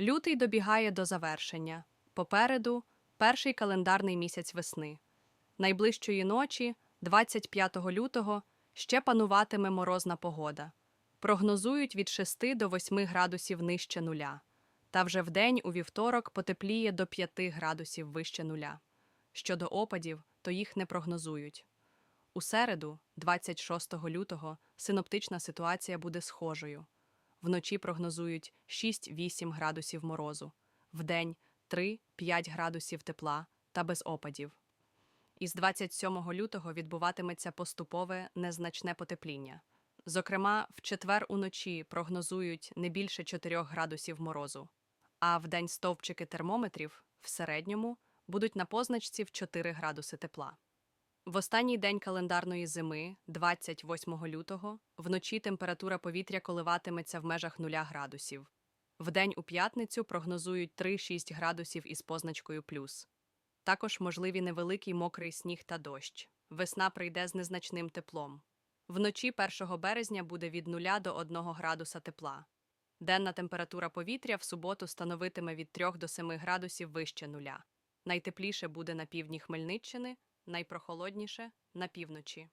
Лютий добігає до завершення. Попереду перший календарний місяць весни. Найближчої ночі, 25 лютого, ще пануватиме морозна погода. Прогнозують від 6 до 8 градусів нижче нуля. Та вже вдень у вівторок потепліє до 5 градусів вище нуля. Щодо опадів, то їх не прогнозують. У середу, 26 лютого, синоптична ситуація буде схожою. Вночі прогнозують 6-8 градусів морозу, вдень 3-5 градусів тепла та без опадів. Із 27 лютого відбуватиметься поступове незначне потепління. Зокрема, в четвер уночі прогнозують не більше 4 градусів морозу, а в день стовпчики термометрів в середньому будуть на позначці в 4 градуси тепла. В останній день календарної зими, 28 лютого, вночі температура повітря коливатиметься в межах 0 градусів. Вдень у п'ятницю прогнозують 3-6 градусів із позначкою плюс. Також можливі невеликий мокрий сніг та дощ. Весна прийде з незначним теплом. Вночі 1 березня буде від 0 до 1 градуса тепла. Денна температура повітря в суботу становитиме від 3 до 7 градусів вище нуля. Найтепліше буде на півдні Хмельниччини, найпрохолодніше на півночі.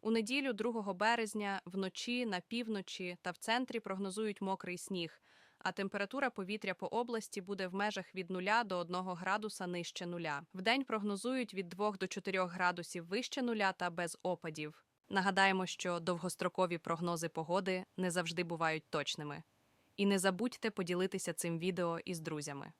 У неділю 2 березня вночі, на півночі та в центрі прогнозують мокрий сніг, а температура повітря по області буде в межах від 0 до 1 градуса нижче нуля. Вдень прогнозують від 2 до 4 градусів вище нуля та без опадів. Нагадаємо, що довгострокові прогнози погоди не завжди бувають точними. І не забудьте поділитися цим відео із друзями.